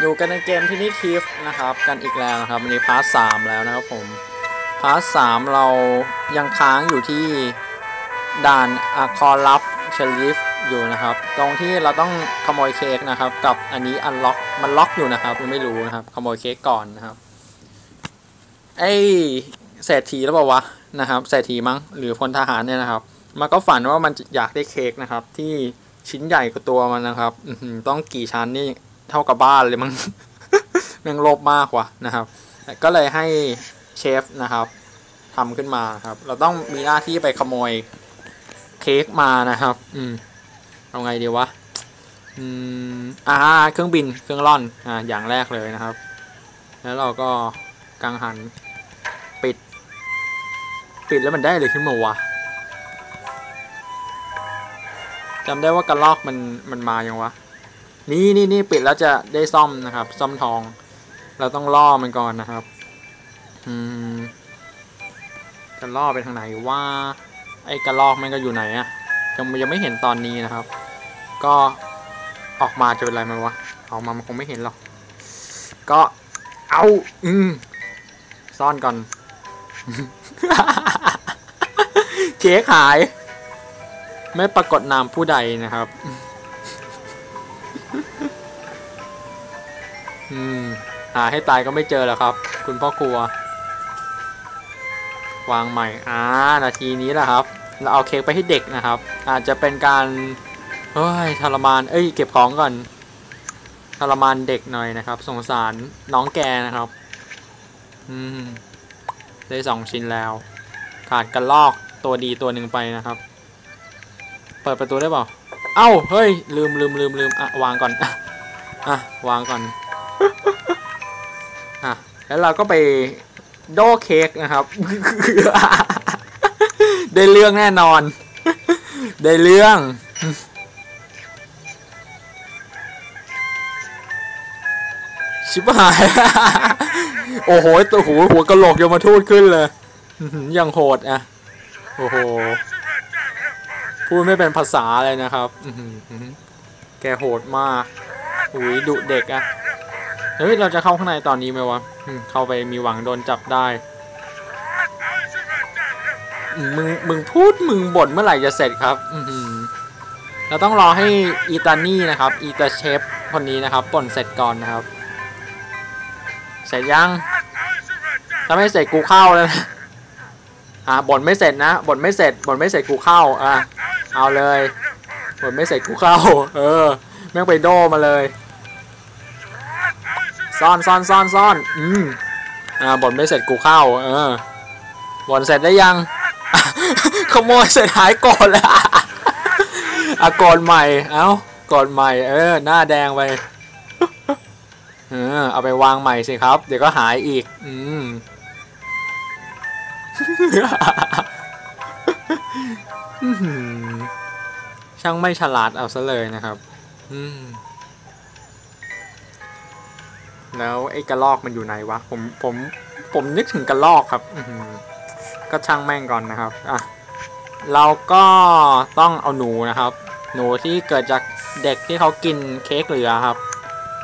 อยู่กันในเกมที่นี่ทีฟนะครับกันอีกแล้วนะครับวันนี้พาร์ทสามแล้วนะครับผมพาร์ทสามเรายังค้างอยู่ที่ด่านอะคอรับเชลิฟอยู่นะครับ ตรงที่เราต้องขโมยเค้กนะครับ กับอันนี้อันล็อกมันล็อกอยู่นะครับยังไม่รู้นะครับขโมยเค้กก่อนนะครับไอเศรษฐีแล้วเปล่าวะนะครับเศรษฐีมั้งหรือพลทหารเนี่ยนะครับ มันก็ฝันว่ามันอยากได้เค้กนะครับ ที่ชิ้นใหญ่กว่าตัวมันนะครับอือหือต้องกี่ชั้นนี่ เท่ากับบ้านเลยมั้งแม่งโลภมากกว่านะครับก็เลยให้เชฟนะครับทำขึ้นมาครับ เราต้องมีหน้าที่ไปขโมยเค้กมานะครับ อืมเอาไงดีวะอืมอ่าเครื่องบินเครื่องร่อนอ่าอย่างแรกเลยนะครับ แล้วเราก็กังหันปิด ปิดแล้วมันได้เลยขึ้นมาวะจำได้ว่ากระลอกมันมันมายังวะ นี่นี่นี่ปิดแล้วจะได้ซ่อมนะครับ ซ่อมทอง เราต้องล่อมันก่อนนะครับ อืมจะล่อไปทางไหนว่า ไอ้กระลอกมันก็อยู่ไหนอะยังยังไม่เห็นตอนนี้นะครับ ก็ออกมาจะเป็นไรไหมวะออกมามันคงไม่เห็นหรอกก็เอาอืมซ่อนก่อนเค้กหาย ไม่ปรากฏนามผู้ใดนะครับ อืม หาให้ตายก็ไม่เจอแล้วครับ คุณพ่อครัว วางใหม่ อ่า นาทีนี้แหละครับ เราเอาเค้กไปให้เด็กนะครับ อาจจะเป็นการเฮ้ยทรมาน เอ้ย เก็บของก่อนทรมานเด็กหน่อยนะครับ สงสารน้องแกนะครับ อืม ได้สองชิ้นแล้ว ขาดกระลอกตัวดีตัวหนึ่งไปนะครับ เปิดประตูได้เปล่า เอ้าเฮ้ย ลืมลืมลืมลืมอะวางก่อนอะวางก่อนอะแล้วเราก็ไปโดเค้กนะครับ ได้เรื่องแน่นอน ได้เรื่องชิบหาย โอ้โหตัวหูหัวกระโหลกยมทูตขึ้นเลยย่างโหดอะ โอ้โห พูดไม่เป็นภาษาเลยนะครับแกโหดมากอุ้ยดุเด็กอะเฮ้ยเราจะเข้าข้างในตอนนี้ไหมวะเข้าไปมีหวังโดนจับได้มึงมึงพูดมึงบ่นเมื่อไหร่จะเสร็จครับอืเราต้องรอให้อีตานี่นะครับ อีตาเชฟคนนี้นะครับป่นเสร็จก่อนนะครับ เสร็จยังถ้าไม่เสร็จกูเข้าแล้วนะอ่าบ่นไม่เสร็จนะบ่นไม่เสร็จบ่นไม่เสร็จกูเข้าอะ เอาเลยบ่นไม่เสร็จกูเข้า เออ แม่งไปโดมาเลย ซ่อนซ่อนซ่อนซ่อนอืมอ่าบ่นไม่เสร็จกูเข้า เออบ่นเสร็จได้ยัง ขโมยเสร็จหายกรธแล้วอะโกรธใหม่ เอ้าโกรธใหม่ เออ หน้าแดงไป เออ เอาไปวางใหม่สิครับ เดี๋ยวก็หายอีก อืมอื้อหือ ช่างไม่ฉลาดเอาซะเลยนะครับ อืม แล้วไอ้กระลอกมันอยู่ไหนวะ ผมผมผมนึกถึงกระลอกครับ อืก็ช่างแม่งก่อนนะครับ อะ เราก็ต้องเอาหนูนะครับ หนูที่เกิดจากเด็กที่เขากินเค้กเหลือครับ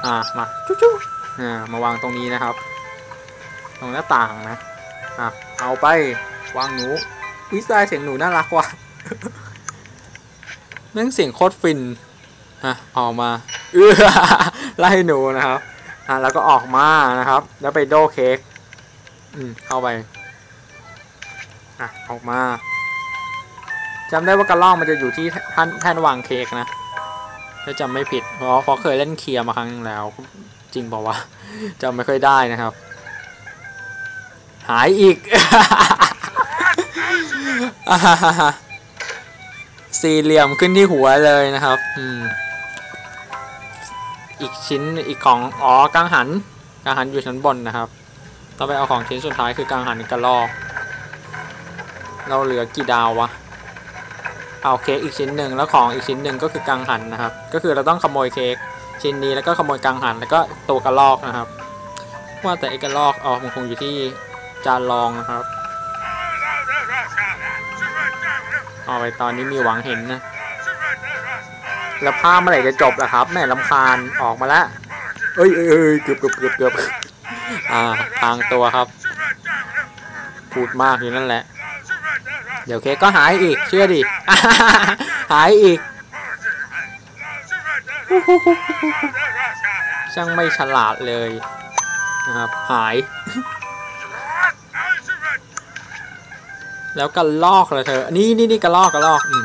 อะมาจุ๊จุ๊อ่ามาวางตรงนี้นะครับ ตรงหน้าต่างนะ อะ เอาไปวางหนูวิซายเสียงหนูน่ารักว่ะ แม่งเสียงโคตรฟินฮะออกมาเอื้อไล่หนูนะครับอะแล้วก็ออกมานะครับ แล้วไปโดเค้กอืมเข้าไปอะออกมาจำได้ว่ากระล่องมันจะอยู่ที่แท่านแท่นวางเค้กนะถ้าจำไม่ผิดเพราะเพราะเคยเล่นเคลียร์มาครั้งนึงแล้ว จริงเปล่าวะจำไม่ค่อยได้นะครับ หายอีก สี่เหลี่ยมขึ้นที่หัวเลยนะครับอืมอีกชิ้นอีกของอ๋อกังหันกังหันอยู่ชั้นบนนะครับต้องไปเอาของชิ้นสุดท้ายคือกังหันกระลอกเราเหลือกี่ดาววะเอาเค้กอีกชิ้นหนึ่งแล้วของอีกชิ้นหนึ่งก็คือกังหันนะครับ ก็คือเราต้องขโมยเค้กชิ้นนี้แล้วก็ขโมยกังหันแล้วก็ตัวกระลอกนะครับ ว่าแต่ไอ้กระลอกอ๋อมันคงอยู่ที่จานรองนะครับ เอาไปตอนนี้มีหวังเห็นนะ แล้วภาพเมื่อไหร่จะจบล่ะครับ แม่ลำคาญออกมาแล้วเอ้ยเอ้ยเอ้ยเกือบเกือบเกือบเกือบอ่าทางตัวครับ พูดมากอยู่นั่นแหละ เดี๋ยวเคกก็หายอีก เชื่อดิ หายอีก ช่างไม่ฉลาดเลยนะครับหาย แล้วกระลอกเลยเธอ นี่นี่นี่กระลอกกระลอก อื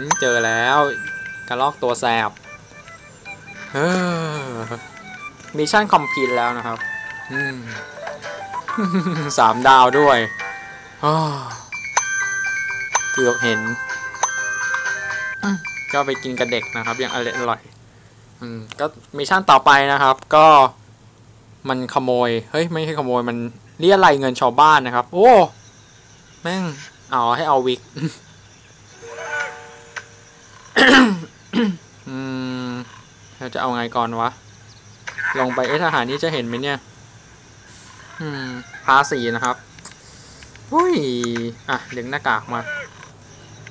มเจอแล้วกระลอกตัวแสบเฮ้อมิชชั่นคอมพลีทแล้วนะครับ อืมสามดาวด้วยอ้าวเกือบเห็นอืมก็ไปกินกับเด็กนะครับ ยังอร่อยอร่อยอืมก็มิชชั่นต่อไปนะครับ ก็มันขโมย เฮ้ย ไม่ใช่ขโมยมันเรียอะไรยเงินชาวบ้านนะครับ โอ้ แม่ง เอาให้เอาวิก อืมเราจะเอาไงก่อนวะ ลงไป เอ๊ะทหารนี่จะเห็นไหมเนี่ย อืมพาสีนะครับหุ้ย อะ ดึงหน้ากากมา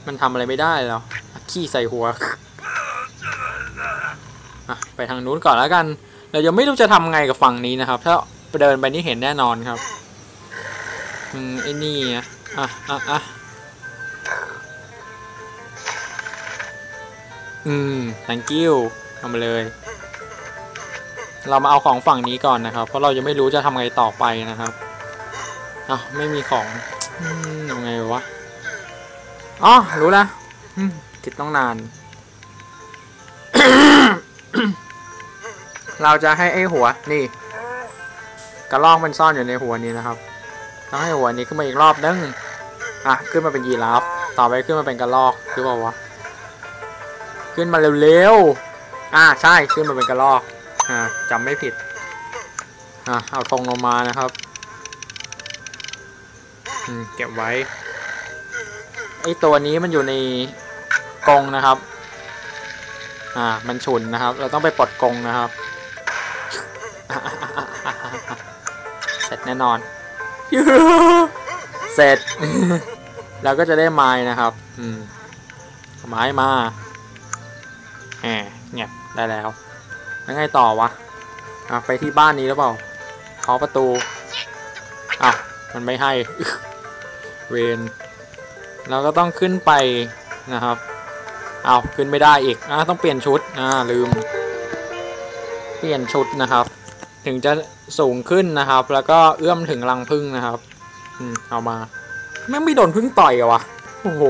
มันทำอะไรไม่ได้แล้วอะขี้ใส่หัว อะ ไปทางนู้นก่อนแล้วกัน เรายังไม่รู้จะทำไงกับฝั่งนี้นะครับ ถ้าเดินไปนี่เห็นแน่นอนครับ อืมไอ้นี่อะ อะอะอะอืม thank you ทำมาเลย เรามาเอาของฝั่งนี้ก่อนนะครับ เพราะเรายังไม่รู้จะทำไงต่อไปนะครับอ้าวไม่มีของอืมยังไงวะ อ๋อ รู้แล้วคิดต้องนาน เราจะให้ไอ้หัว นี่ กระลอกมันซ่อนอยู่ในหัวนี้นะครับ ต้องให้หัวนี้ขึ้นมาอีกรอบนึงอะขึ้นมาเป็นยีราฟต่อไปขึ้นมาเป็นกระลอกหรือเปล่าวะขึ้นมาเร็วๆอะใช่ขึ้นมาเป็นกระลอกอ่าจำไม่ผิดอะเอาธงลงมานะครับอืมเก็บไว้ไอตัวนี้มันอยู่ในกรงนะครับ อ่า มันฉุนนะครับ เราต้องไปปลดกรงนะครับ เสร็จแน่นอน เสร็จ เราก็จะได้ไม้นะครับ อืมไม้มาแหมเงียบได้แล้ว แล้วไงต่อวะอะไปที่บ้านนี้หรือเปล่าเคาะประตูอะมันไม่ให้ เวนเราก็ต้องขึ้นไปนะครับ เอาขึ้นไม่ได้อีกอะต้องเปลี่ยนชุดอ่าลืม เปลี่ยนชุดนะครับ ถึงจะสูงขึ้นนะครับ แล้วก็เอื้อมถึงรังพึ่งนะครับ อืมเอามาแม่งไม่โดนพึ่งต่อยอะวะโอ้โห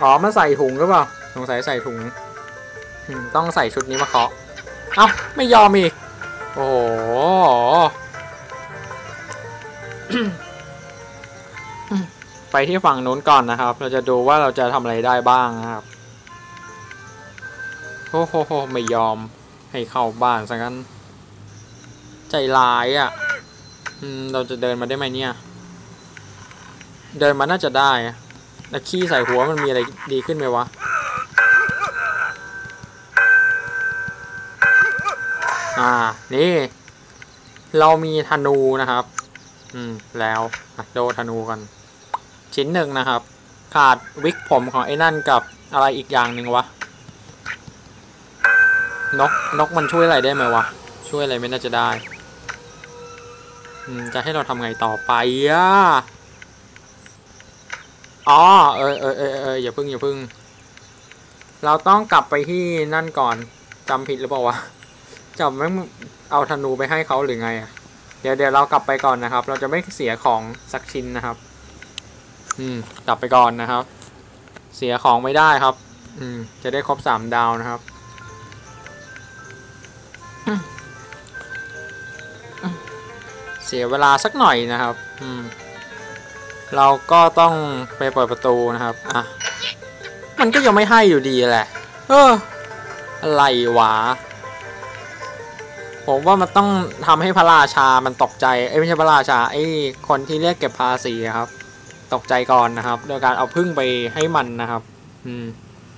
อ๋อมาใส่ถุงหรือเปล่าสงสัยใส่ถุงต้องใส่ชุดนี้มาเคาะเอ้าไม่ยอมอีก โอ้โหไปที่ฝั่งนู้นก่อนนะครับ เราจะดูว่าเราจะทำอะไรได้บ้างนะครับ โอ้โหไม่ยอม ให้เข้าบ้านซะงั้น ใจร้ายอะ่ะอืมเราจะเดินมาได้ไหมเนี่ย เดินมาน่าจะได้อะแล้วขี้ใส่หัวมันมีอะไรดีขึ้นไหมวะอ่า นี่ เรามีธนูนะครับ อืม แล้วอะโดธนูกัน ชิ้นหนึ่งนะครับ ขาดวิกผมของไอ้นั่นกับอะไรอีกอย่างหนึ่งวะ นกนกมันช่วยอะไรได้ไหมวะ ช่วยอะไรไม่น่าจะได้จะให้เราทำไงต่อไปอะอ๋อเออเออเออเอออย่าพึ่งอย่าพึ่ง เราต้องกลับไปที่นั่นก่อนจำผิดหรือเปล่าวะจำไม่เอาธนูไปให้เขาหรือไงอะเดี๋ยวเดี๋ยวเรากลับไปก่อนนะครับ เราจะไม่เสียของสักชิ้นนะครับ อืม กลับไปก่อนนะครับ เสียของไม่ได้ครับ อืม จะได้ครบสามดาวนะครับ เสียเวลาสักหน่อยนะครับ อืม เราก็ต้องไปเปิดประตูนะครับ อะ มันก็ยังไม่ให้อยู่ดีแหละ เออ อะไรวะ ผมว่ามันต้องทำให้พระราชามันตกใจ เอ้ยไม่ใช่พระราชา ไอ้คนที่เรียกเก็บภาษีอะครับ ตกใจก่อนนะครับ โดยการเอาพึ่งไปให้มันนะครับ อืม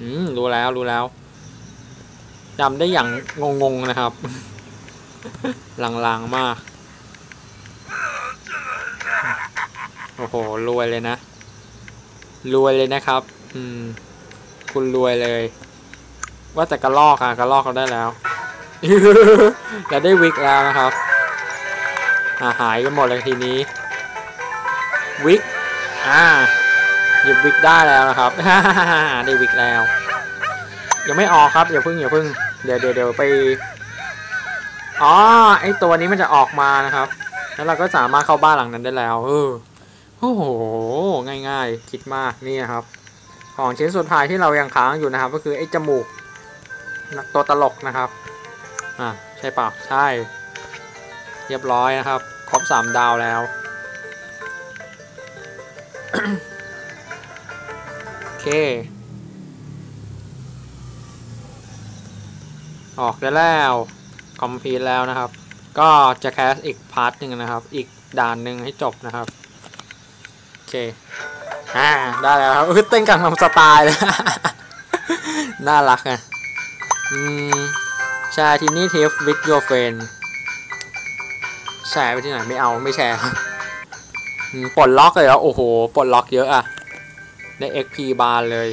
อืม รู้แล้วรู้แล้ว จำได้อย่างงงๆนะครับ ลางๆมาก โอ้โห รวยเลยนะ รวยเลยนะครับ อืม คุณรวยเลย ว่าแต่กระลอกอะกระลอกเขาได้แล้วแล้วได้วิกแล้วนะครับอาหายกันหมดเลยทีนี้ วิก อ่าหยิบวิกได้แล้วนะครับ ได้วิกแล้ว ยังไม่ออกครับอย่าพึ่งอย่าพึ่งเดี๋ยวเดี๋ยวเดี๋ยวไปอ๋อไอตัวนี้มันจะออกมานะครับ แล้วเราก็สามารถเข้าบ้านหลังนั้นได้แล้วเออโอ้โหง่าย ๆ คิดมากนี่ครับ ของชิ้นสุดท้ายที่เรายังค้างอยู่นะครับ ก็คือไอ้จมูกตัวตลกนะครับอ่าใช่เปล่าใช่ เรียบร้อยนะครับ ครบสามดาวแล้วโอเค ออกได้แล้วคอมพีแล้วนะครับ ก็จะแคสอีกพาร์ทหนึ่งนะครับ อีกด่านหนึ่งให้จบนะครับ โอเคอ่าได้แล้วครับเต้นกังนำสไตล์เลยน่ารักอะอืมแชร์ทีนี่เทฟ with your friend แชร์ไปที่ไหนไม่เอาไม่แชร์ปลดล็อกเลยเหรอโอ้โหปลดล็อกเยอะอะได้ XP บาร์เลย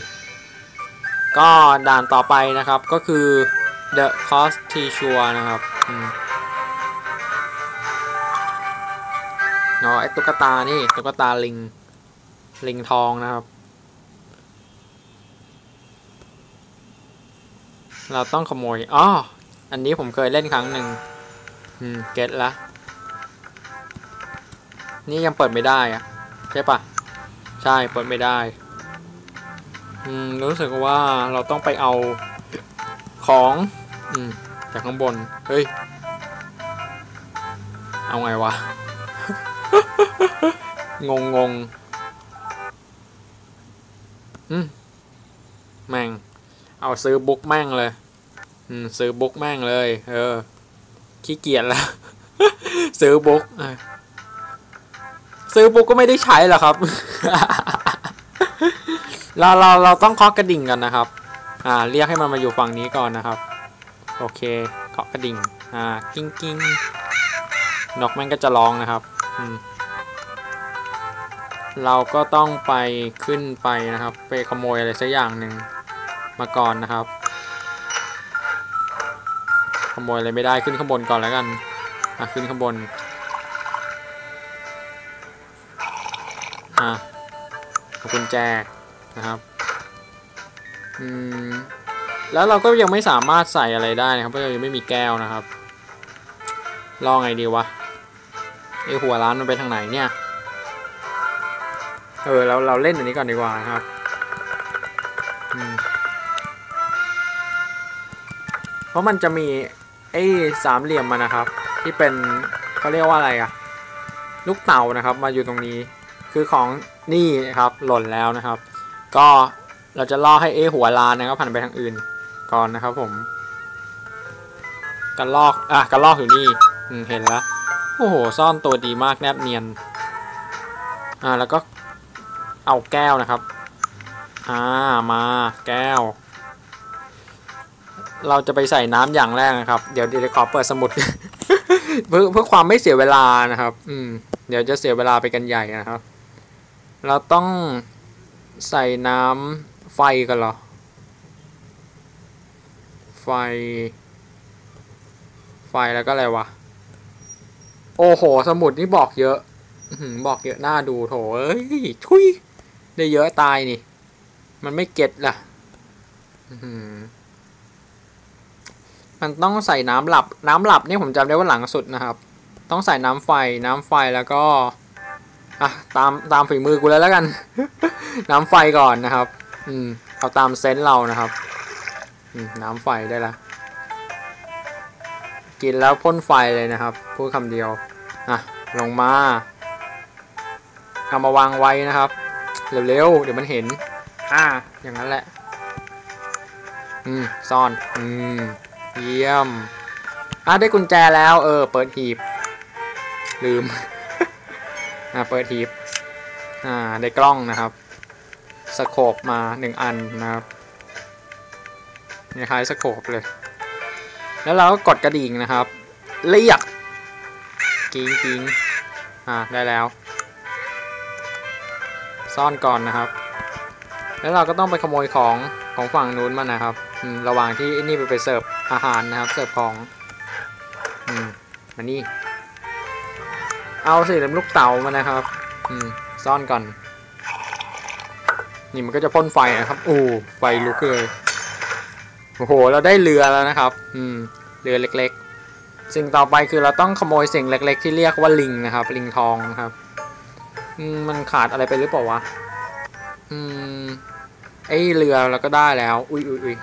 ก็ด่านต่อไปนะครับก็คือ The Cost t e a s u r e นะครับอืมเนาะไอตุ๊กตานี่ตุ๊กตาลิง ลิงทองนะครับ เราต้องขโมยอ๋ออันนี้ผมเคยเล่นครั้งหนึ่งอืม เก็ตละ นี่ยังเปิดไม่ได้อะใช่ปะใช่เปิดไม่ได้ อืม รู้สึกว่าเราต้องไปเอาของ อืมจากข้างบน เฮ้ย เอาไงวะ งงงงอืมแม่ง เอาซื้อบุ๊กแม่งเลย อืม ซื้อบุ๊กแม่งเลย เออ ขี้เกียจแล้ว ซื้อบุ๊กซื้อบุ๊กก็ไม่ได้ใช้หรอครับ เราเราเราต้องเคาะกระดิ่งกันนะครับ อ่า เรียกให้มันมาอยู่ฝั่งนี้ก่อนนะครับ โอเคเคาะกระดิ่ง อ่า กิ้งกิ้งนกมันก็จะร้องนะครับ เราก็ต้องไปขึ้นไปนะครับ ไปขโมยอะไรสักอย่างหนึ่งมาก่อนนะครับ ขโมยอะไรไม่ได้ขึ้นข้างบนก่อนแล้วกัน อะขึ้นข้างบน อะขอบกุญแจนะครับ อืม แล้วเราก็ยังไม่สามารถใส่อะไรได้นะครับเพราะเรายังไม่มีแก้วนะครับ ลองไงดีวะไอหัวร้านมันไปทางไหนเนี่ยเออเราเราเล่นอันนี้ก่อนดีกว่านะครับเพราะมันจะมีไอ้สามเหลี่ยมมานะครับ ที่เป็นเขาเรียกว่าอะไรอะลูกเต่านะครับ มาอยู่ตรงนี้คือของนี่ครับหล่นแล้วนะครับ ก็เราจะล่อให้เอหัวลานนะครับผ่านไปทางอื่น ก่อนนะครับผมกันลอกอะกันลอกอยู่นี่เห็นแล้วโอ้โหซ่อนตัวดีมากแนบเนียนอ่าแล้วก็เอาแก้วนะครับอ่ามาแก้ว เราจะไปใส่น้ำอย่างแรกนะครับ เดี๋ยวเดี๋ยวขอเปิดสมุดเพื่อเพื่อความไม่เสียเวลานะครับ อืมเดี๋ยวจะเสียเวลาไปกันใหญ่นะครับ เราต้องใส่น้ำไฟกันเหรอ ไฟไฟแล้วก็อะไรวะ โอ้โห สมุดนี่บอกเยอะบอกเยอะหน้าดูโถเอ้ยทุยได้เยอะตายนี่ มันไม่เก็ตล่ะมันต้องใส่น้ำหลับ น้ำหลับนี่ผมจำได้ว่าหลังสุดนะครับ ต้องใส่น้ำไฟ น้ำไฟแล้วก็อะตามตามฝีมือกูเลยแล้วกัน น้ำไฟก่อนนะครับ อืมเอาตามเซนส์เรานะครับ น้ำไฟได้ละ กินแล้วพ่นไฟเลยนะครับ พูดคำเดียว อะ ลงมาเอามาวางไว้นะครับ เร็วๆ เดี๋ยวมันเห็น อ่า อย่างนั้นแหละ อืม ซ่อน อืม เยี่ยม อะ ได้กุญแจแล้ว เออ เปิดหีบ ลืม อะ เปิดหีบ อ่า ได้กล้องนะครับ สโคปมาหนึ่งอันนะครับ คล้ายสโคปเลย แล้วเราก็กดกระดิ่งนะครับ เรียกกิ้งกิ้งอ่าได้แล้ว ซ่อนก่อนนะครับ แล้วเราก็ต้องไปขโมยของของฝั่งนู้นมานะครับระหว่างที่นี่ไปไปเสิร์ฟอาหารนะครับเสิร์ฟของอืมมานี่ เอาสิเล็มลูกเต๋ามานะครับ อืมซ่อนก่อน นี่มันก็จะพ่นไฟนะครับ โอ้ไฟลุกเลย โอ้โห เราได้เรือแล้วนะครับ อืม เรือเล็กๆ สิ่งต่อไปคือเราต้องขโมยสิ่งเล็ก ๆ ที่เรียกว่าลิงนะครับ ลิงทองนะครับ อืม มันขาดอะไรไปหรือเปล่าวะ อืม ไอเรือเราก็ได้แล้ว อุ้ยอุ้ยอุ้ย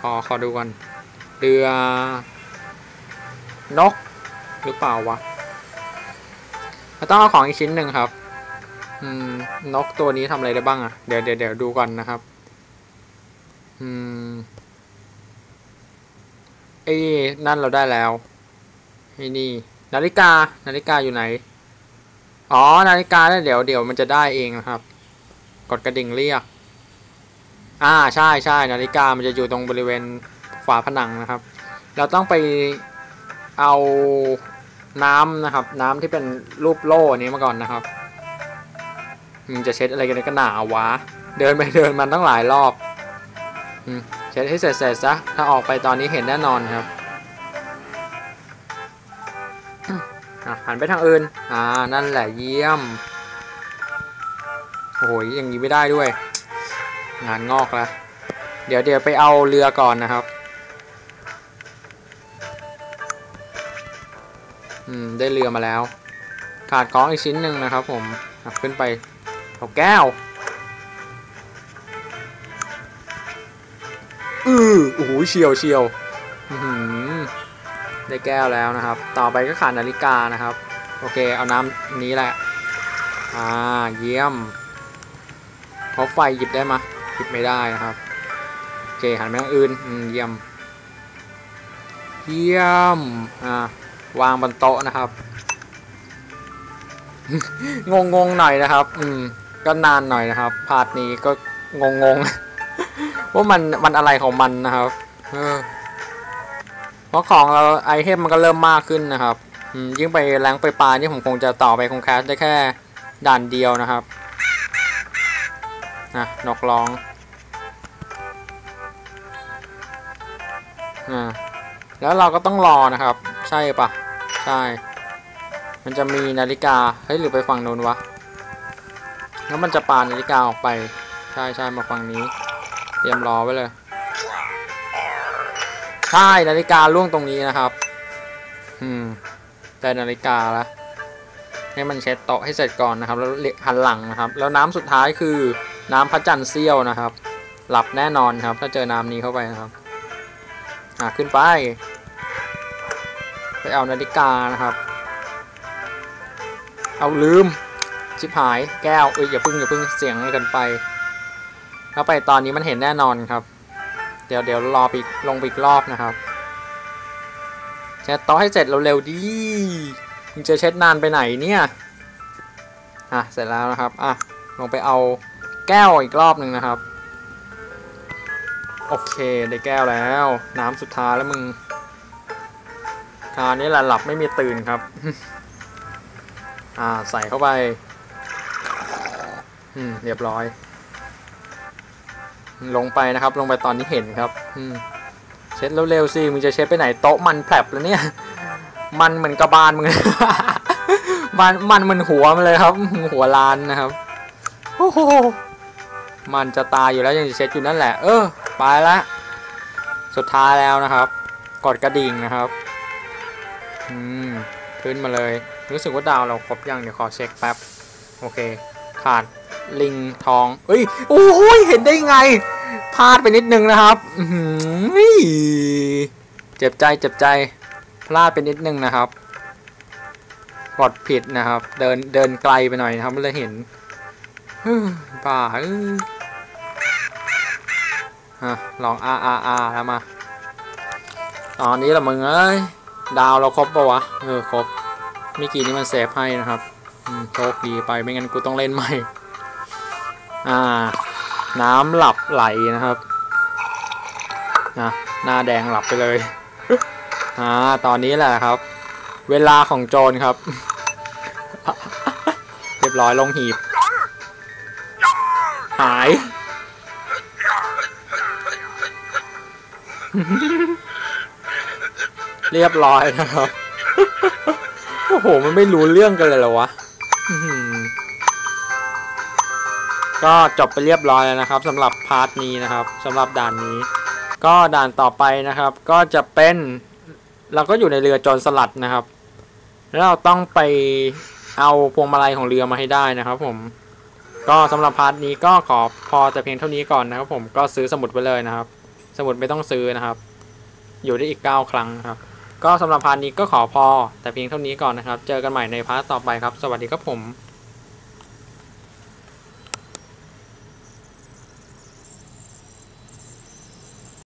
ขอขอดูก่อน เรือ นก หรือเปล่าวะเราต้องเอาของอีกชิ้นหนึ่งครับ อืม นกตัวนี้ทำอะไรได้บ้างอะ่ะเดี๋ยวเดี๋ยวเดี๋ยวดูก่อนนะครับ อืม ไอ้นั่นเราได้แล้วไอ้นี่ นาฬิกา นาฬิกาอยู่ไหน อ๋อ นาฬิกาเนี่ยเดี๋ยวเดี๋ยวมันจะได้เองนะครับ กดกระดิ่งเรียก อ่า ใช่ใช่นาฬิกา มันจะอยู่ตรงบริเวณฝาผนังนะครับ เราต้องไปเอาน้ำนะครับ น้ำที่เป็นรูปโล่นี้มาก่อนนะครับมึงจะเช็ดอะไรกันก็หนาวะเดินไปเดินมันตั้งหลายรอบ เช็ดให้เสร็จๆซะ ถ้าออกไปตอนนี้เห็นแน่นอนครับหันไปทางอื่น อ่า นั่นแหละเยี่ยม โอ้โหอย่างนี้ไม่ได้ด้วย งานงอกล้วเดี๋ยวเดี๋ยวไปเอาเรือก่อนนะครับ อืม ได้เรือมาแล้ว ขาดของอีกชิ้นหนึ่งนะครับผม ขึ้นไปเอาแก้ว อือโอ้โหเฉียวเฉียวได้แก้วแล้วนะครับ ต่อไปก็ขาดนาฬิกานะครับ โอเค เอาน้ำนี้แหละ อ่า เยี่ยมเพราะไฟหยิบได้มะหยิบไม่ได้นะครับ โอเค หันไปทางอื่นเยี่ยม เยี่ยม อ่า วางบนโต๊ะนะครับ งงงหน่อยนะครับ อืม ก็นานหน่อยนะครับ พาร์ทนี้ก็งงง ว่ามันมันอะไรของมันนะครับเออเพราะของเราไอเทมมันก็เริ่มมากขึ้นนะครับยิ่งไปแรงไปปลานี่ผมคงจะต่อไปคงแคสได้แค่ด่านเดียวนะครับนะนกร้องอ่าแล้วเราก็ต้องรอนะครับ ใช่ปะใช่ มันจะมีนาฬิกาเฮ้ยหรือไปฝั่งโน้นวะแล้วมันจะปานาฬิกาออกไป ใช่ใช่มาฝั่งนี้ เตรียมรอไว้เลยใช่นาฬิกาล่วงตรงนี้นะครับ อืมได้นาฬิกาแล้วให้มันเช็ดโต๊ะให้เสร็จก่อนนะครับ แล้วหันหลังนะครับ แล้วน้ำสุดท้ายคือน้ำพระจันทร์เสี้ยวนะครับ หลับแน่นอนครับ ถ้าเจอน้ำนี้เข้าไปนะครับ อะขึ้นไป ไปเอานาฬิกานะครับ เอาลืมชิบหายแก้วเอ้ยอย่าพึ่งอย่าพึ่งเสียงกันไป ถ้าไปตอนนี้มันเห็นแน่นอนครับ เดี๋ยวเดี๋ยวรอไปลงไปอีกรอบนะครับเช็ดโต๊ะให้เสร็จเร็วๆดีมึงจะเช็ดนานไปไหนเนี่ย อะ เสร็จแล้วนะครับ อะ ลงไปเอาแก้วอีกรอบหนึ่งนะครับ โอเค ได้แก้วแล้ว น้ำสุดท้ายแล้วมึงคราวนี้แหละหลับไม่มีตื่นครับ อ่า ใส่เข้าไป อืม เรียบร้อย ลงไปนะครับ ลงไปตอนนี้เห็นครับเช็ดเร็วๆสิมึงจะเช็ดไปไหนโต๊ะมันแผลบแล้วเนี่ย มันเหมือนกระบาลมึงมันมันเหมือนหัวมันเลยครับ หัวลานนะครับโอ้โหมันจะตายอยู่แล้วยังจะเช็ดอยู่นั่นแหละ เออไปละสุดท้ายแล้วนะครับ กดกระดิ่งนะครับ อืมขึ้นมาเลย รู้สึกว่าดาวเราครบยังเดี๋ยวขอเช็คแป๊บ โอเค ขาดลิงทองเอ้ย โอ้โหเห็นได้ไง พลาดไปนิดนึงนะครับอื้อหือเจ็บใจเจ็บใจ พลาดไปนิดนึงนะครับ กดผิดนะครับ เดินเดินไกลไปหน่อยนะครับเลยเห็นป่าเอ้ยฮะลองอาอาอาแล้วมาตอนนี้ละมึงเอ้ย ดาวเราครบปะวะ เออ ครบมื่อกี้นี้มันเซฟให้นะครับ โชคดีไปไม่งั้นกูต้องเล่นใหม่ อ่า น้ำหลับไหลนะครับนะหน้าแดงหลับไปเลยอ่าตอนนี้แหละครับ เวลาของโจรครับ เรียบร้อยลงหีบ หาย เรียบร้อยนะครับ โอ้โห มันไม่รู้เรื่องกันเลยเหรอวะ ก็จบไปเรียบร้อยแล้วนะครับสำหรับพาร์ทนี้นะครับสำหรับด่านนี้ ก็ด่านต่อไปนะครับ ก็จะเป็นเราก็อยู่ในเรือจรสลัดนะครับ แล้วเราต้องไปเอาพวงมาลัยของเรือมาให้ได้นะครับ ผม ก็สำหรับพาร์ทนี้ก็ขอพอแต่เพียงเท่านี้ก่อนนะครับ ผมก็ซื้อสมุดไปเลยนะครับ สมุดไม่ต้องซื้อนะครับ อยู่ได้อีก 9 ครั้งนะครับ ก็สำหรับพาร์ทนี้ก็ขอพอแต่เพียงเท่านี้ก่อนนะครับ เจอกันใหม่ในพาร์ทต่อไปครับ สวัสดีครับผม